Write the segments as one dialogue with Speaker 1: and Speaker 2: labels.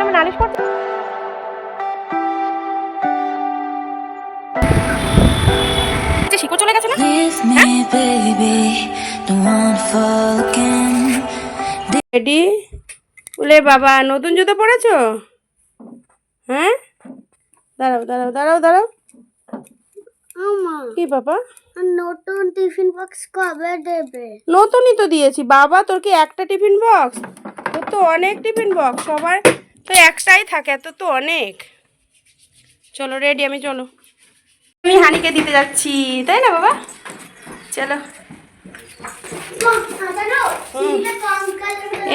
Speaker 1: নামে নালিশ করতে চলে গেছে না.
Speaker 2: রেডি বলে বাবা নতুন জুতো পরেছো? হ্যাঁ? দাঁড়াও দাঁড়াও দাঁড়াও দাঁড়াও। কি বাবা?
Speaker 3: নতুন টিফিন বক্স কবে দেবে?
Speaker 2: নতুনই তো দিয়েছি। বাবা তোর কি একটা টিফিন বক্স? তোর তো অনেক টিফিন বক্স। সবার তো একটাই থাকে এত তো অনেক। চলো রেডি আমি চলো। আমি হানিকে দিতে যাচ্ছি তাই না বাবা? চলো।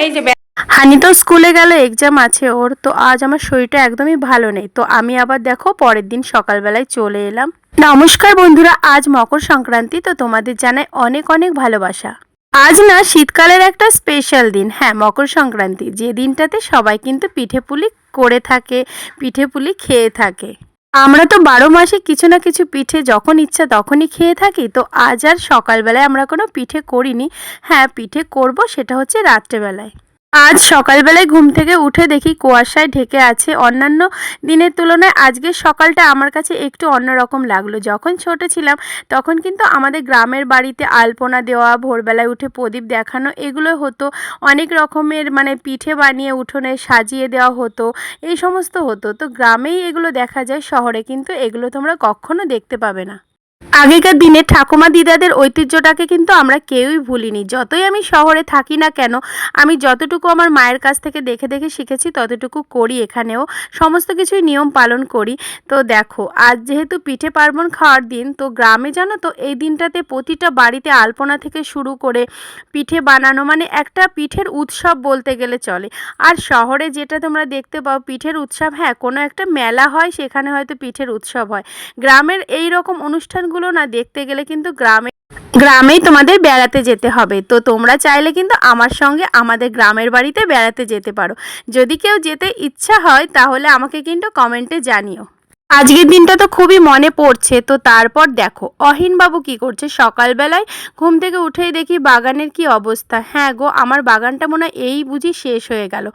Speaker 2: এই যে হানি তো স্কুলে গেল এক্সাম আছে ওর তো আজ আমার শরীরটা একদমই ভালো নেই। তো আমি আবার দেখো পরের দিন সকালবেলায় চলে এলাম। নমস্কার বন্ধুরা আজ মকর সংক্রান্তি তো তোমাদের জানাই অনেক অনেক ভালোবাসা। আজ না শীতকালের একটা স্পেশাল দিন। হ্যাঁ মকর সংক্রান্তি। যে দিনটাতে সবাই কিন্তু পিঠে পুলি করে থাকে, পিঠে পুলি খেয়ে থাকে। আমরা তো বারো মাসে কিছু না কিছু পিঠে যখন ইচ্ছা তখনই খেয়ে থাকি। তো আজ আর সকালবেলায় আমরা কোনো পিঠে করিনি। হ্যাঁ পিঠে করব সেটা হচ্ছে রাত্রেবেলায়। আজ সকালবেলায় ঘুম থেকে উঠে দেখি কুয়াশায় ঢেকে আছে। অন্যান্য দিনের তুলনায় আজকের সকালটা আমার কাছে একটু অন্যরকম লাগল। যখন ছোট ছিলাম, তখন কিন্তু আমাদের গ্রামের বাড়িতে আলপনা দেওয়া, ভোরবেলায় উঠে প্রদীপ দেখানো, এগুলো হতো। অনেক রকমের মানে পিঠে বানিয়ে উঠোনে সাজিয়ে দেওয়া হতো। এই সমস্ত হতো। তো গ্রামেই এগুলো দেখা যায়, শহরে কিন্তু এগুলো তোমরা কখনো দেখতে পাবে না। আগেকার দিনে ঠাকুমা দিদাদের ঐতিহ্যটাকে কিন্তু আমরা কেউই ভুলিনি। যতই আমি শহরে থাকি না কেন, আমি যতটুকু আমার মায়ের কাছ থেকে দেখে দেখে শিখেছি, ততটুকু করি এখানেও। সমস্ত কিছুই নিয়ম পালন করি। তো দেখো, আজ যেহেতু পিঠে পার্বণ খাওয়ার দিন, তো গ্রামে জানো তো, এই দিনটাতে প্রতিটা বাড়িতে আলপনা থেকে শুরু করে পিঠে বানানো মানে একটা পিঠের উৎসব বলতে গেলে চলে। আর শহরে যেটা তোমরা দেখতে পাও, পিঠের উৎসব হ্যাঁ কোনো একটা মেলা হয়, সেখানে হয়তো পিঠের উৎসব হয়। গ্রামের এই রকম অনুষ্ঠানগুলো না দেখতে গেলে কিন্তু গ্রামে, গ্রামেই তোমাদের বেড়াতে যেতে হবে। তো তোমরা চাইলে কিন্তু আমার সঙ্গে আমাদের গ্রামের বাড়িতে বেড়াতে যেতে পারো। যদি কেউ যেতে ইচ্ছা হয় তাহলে আমাকে কিন্তু কমেন্টে জানিও। আজকের দিনটা তো খুবই মনে পড়ছে। তো তারপর দেখো, অহিনবাবু কি করছে? সকালবেলায় ঘুম থেকে উঠেই দেখি বাগানের কি অবস্থা। হ্যাঁ গো, আমার বাগানটা মনে হয় এই বুঝি শেষ হয়ে গেল।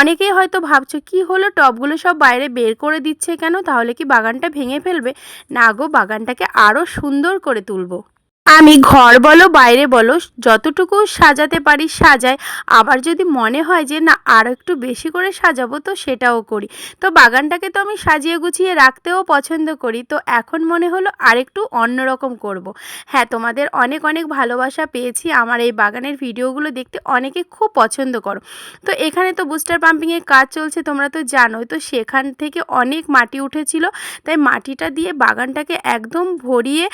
Speaker 2: অনেকেই হয়তো ভাবছ, কি হলো? টবগুলো সব বাইরে বের করে দিচ্ছে কেন? তাহলে কি বাগানটা ভেঙে ফেলবে? না গো, বাগানটাকে আরও সুন্দর করে তুলবো। আমি ঘর বলো, বাইরে বলো, যতটুকু সাজাতে পারি সাজাই। আবার যদি মনে হয় যে, না, আর একটু বেশি করে সাজাবো তো সেটাও করি। তো বাগানটাকে তো আমি সাজিয়ে গুছিয়ে রাখতেও পছন্দ করি। তো এখন মনে হলো আরেকটু অন্যরকম করব। হ্যাঁ তোমাদের অনেক অনেক ভালোবাসা পেয়েছি। আমার এই বাগানের ভিডিওগুলো দেখতে অনেকে খুব পছন্দ করো। তো এখানে তো বুস্টার পাম্পিংয়ের কাজ চলছে, তোমরা তো জানোই। তো সেখান থেকে অনেক মাটি উঠেছিল। তাই মাটিটা দিয়ে বাগানটাকে একদম ভরিয়ে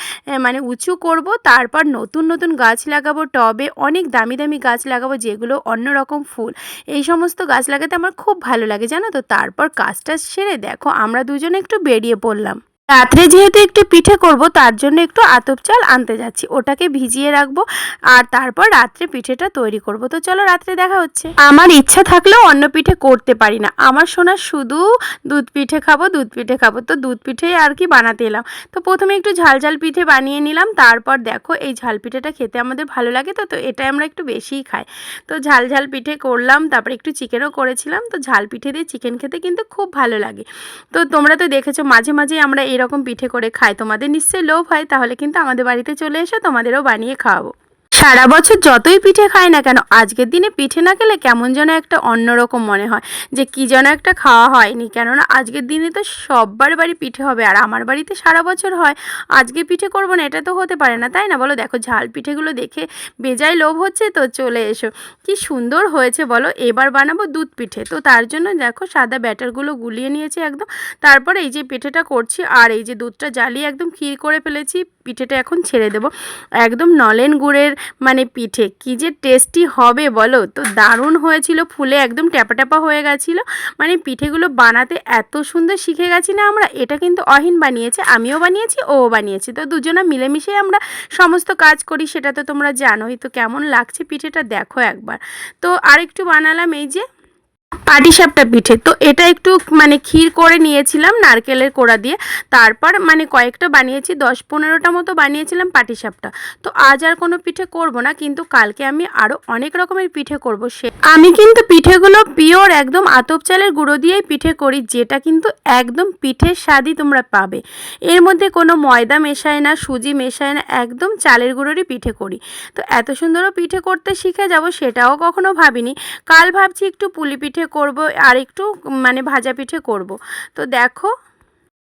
Speaker 2: মানে উঁচু করব। তারপর নতুন নতুন গাছ লাগাবো, টবে অনেক দামি দামি গাছ লাগাবো, যেগুলো অন্য রকম ফুল। এই সমস্ত গাছ লাগাতে আমার খুব ভালো লাগে, জানো তো? তারপর কাজটা সেরে দেখো, আমরা দুজনে একটু বেরিয়ে পড়লাম। রাত্রে যেহেতু একটু পিঠে করব, তার জন্য একটু আতপ চাল আনতে যাচ্ছি। ওটাকে ভিজিয়ে রাখব আর তারপর রাত্রে পিঠেটা তৈরি করব। তো চলো রাত্রে দেখা হচ্ছে। আমার ইচ্ছা থাকলেও অন্য পিঠে করতে পারি না। আমার শোনা শুধু দুধ পিঠে খাব, দুধ পিঠে খাব। তো দুধ পিঠেই আর কি বানাতে এলাম। তো প্রথমে একটু ঝাল ঝাল পিঠে বানিয়ে নিলাম। তারপর দেখো এই ঝাল পিঠেটা খেতে আমাদের ভালো লাগে তো তো এটাই আমরা একটু বেশিই খাই। তো ঝাল ঝাল পিঠে করলাম, তারপরে একটু চিকেনও করেছিলাম। তো ঝাল পিঠে দিয়ে চিকেন খেতে কিন্তু খুব ভালো লাগে। তো তোমরা তো দেখেছ, মাঝে মাঝে আমরা এরকম পিঠে করে খায় তোমাদের নিশ্চয়ই লোভ হয়, তাহলে কিন্তু আমাদের বাড়িতে চলে এসো, তোমাদেরও বানিয়ে খাওয়াবো। সারা বছর যতই পিঠে খাই না কেন, আজকের দিনে পিঠে না খেলে কেমন যেন একটা অন্যরকম মনে হয়, যে কি যেন একটা খাওয়া হয়নি। কেননা আজকের দিনে তো সব্বার বাড়ি পিঠে হবে, আর আমার বাড়িতে সারা বছর হয়, আজকে পিঠে করব না, এটা তো হতে পারে না, তাই না? বলো, দেখো, ঝাল পিঠেগুলো দেখে বেজায় লোভ হচ্ছে, তো চলে এসো। কি সুন্দর হয়েছে, বলো, এবার বানাবো দুধ পিঠে। তো তার জন্য দেখো, সাদা ব্যাটারগুলো গুলিয়ে নিয়েছি একদম, তারপর এই যে পিঠেটা করছি, আর এই যে দুধটা জ্বালিয়ে একদম ক্ষীর করে ফেলেছি, পিঠেটা এখন ছেড়ে দেবো। একদম নলেন গুড়ের মানে পিঠে। কি যে টেস্টি হবে বলো? তো দারুণ হয়েছিল, ফুলে একদম ট্যাপা ট্যাপা হয়ে গেছিল। মানে পিঠেগুলো বানাতে এত সুন্দর শিখে গেছি না আমরা, এটা কিন্তু অহিন বানিয়েছে, আমিও বানিয়েছি ও বানিয়েছি। তো দুজনা মিলেমিশে আমরা সমস্ত কাজ করি, সেটা তো তোমরা জানোই। তো কেমন লাগছে পিঠেটা দেখো একবার। তো আরেকটু বানালাম এই যে পাটিসাপটা পিঠে। তো এটা একটু মানে ক্ষীর করে নিয়েছিলাম, নারকেলের কোড়া দিয়ে। তারপর মানে কয়েকটা বানিয়েছি, দশ পনেরোটা মতো বানিয়েছিলাম পাটিসাপটা তো আজ আর কোনো পিঠে করব না, কিন্তু কালকে আমি আরও অনেক রকমের পিঠে করব সে আমি কিন্তু পিঠেগুলো পিওর একদম আতপ চালের গুঁড়ো দিয়েই পিঠে করি, যেটা কিন্তু একদম পিঠের স্বাদই তোমরা পাবে। এর মধ্যে কোনো ময়দা মেশায় না, সুজি মেশায় না, একদম চালের গুঁড়োরই পিঠে করি। তো এত সুন্দরও পিঠে করতে শিখে যাব সেটাও কখনো ভাবিনি। কাল ভাবছি একটু পুলি পিঠে করব আর একটু মানে ভাজা পিঠে করব। তো দেখো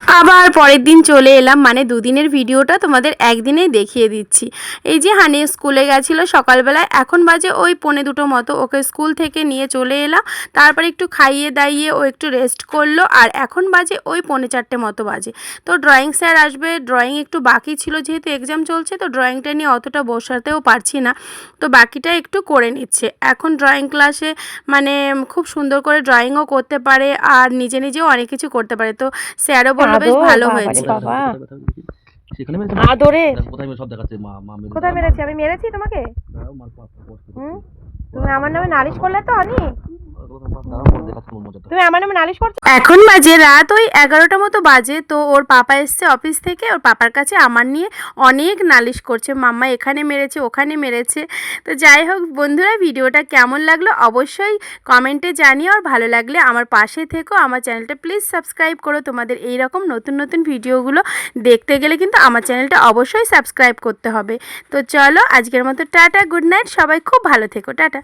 Speaker 2: আবার পরের দিন চলে এলাম। মানে দুদিনের ভিডিওটা তোমাদের একদিনেই দেখিয়ে দিচ্ছি। এই যে হানি স্কুলে গেছিল সকালবেলায়, এখন বাজে ওই পনে দুটো মতো। ওকে স্কুল থেকে নিয়ে চলে এলাম। তারপর একটু খাইয়ে দাইয়ে ও একটু রেস্ট করল। আর এখন বাজে ওই পৌনে চারটে মতো বাজে। তো ড্রয়িং স্যার আসবে। ড্রয়িং একটু বাকি ছিল, যেহেতু এক্সাম চলছে, তো ড্রয়িংটা নিয়ে অতটা বসাতেও পারছি না। তো বাকিটা একটু করে নিচ্ছে। এখন ড্রয়িং ক্লাসে মানে খুব সুন্দর করে ড্রয়িংও করতে পারে। আর নিজে নিজেও অনেক কিছু করতে পারে। তো স্যারও বলল বেশ ভালো হয়েছে
Speaker 1: বাবা।
Speaker 4: সেখানে মেরেছে
Speaker 1: আদরে।
Speaker 4: কোথায় মেরে সব দেখাচ্ছে মা মা মেরে
Speaker 1: কোথায় মেরেছি? আমি মেরেছি তোমাকে? হুম? তুমি আমার নামে নালিশ করলে তো হানি তুমি আমার নামে নালিশ করছ?
Speaker 2: এখন বাজে রাত ওই এগারোটা মতো বাজে, তো ওর পাপা এসছে অফিস থেকে, ওর পাপার কাছে আমার নিয়ে অনেক নালিশ করছে। মাম্মা এখানে মেরেছে, ওখানে মেরেছে। তো যাই হোক বন্ধুরা, ভিডিওটা কেমন লাগল অবশ্যই কমেন্টে জানিও, আর ভালো লাগলে আমার পাশে থেকো। আমার চ্যানেলটা প্লিজ সাবস্ক্রাইব করো। তোমাদের এই রকম নতুন নতুন ভিডিওগুলো দেখতে গেলে কিন্তু আমার চ্যানেলটা অবশ্যই সাবস্ক্রাইব করতে হবে। তো চলো, আজকের মতো টাটা গুড নাইট সবাই খুব ভালো থেকো, টাটা।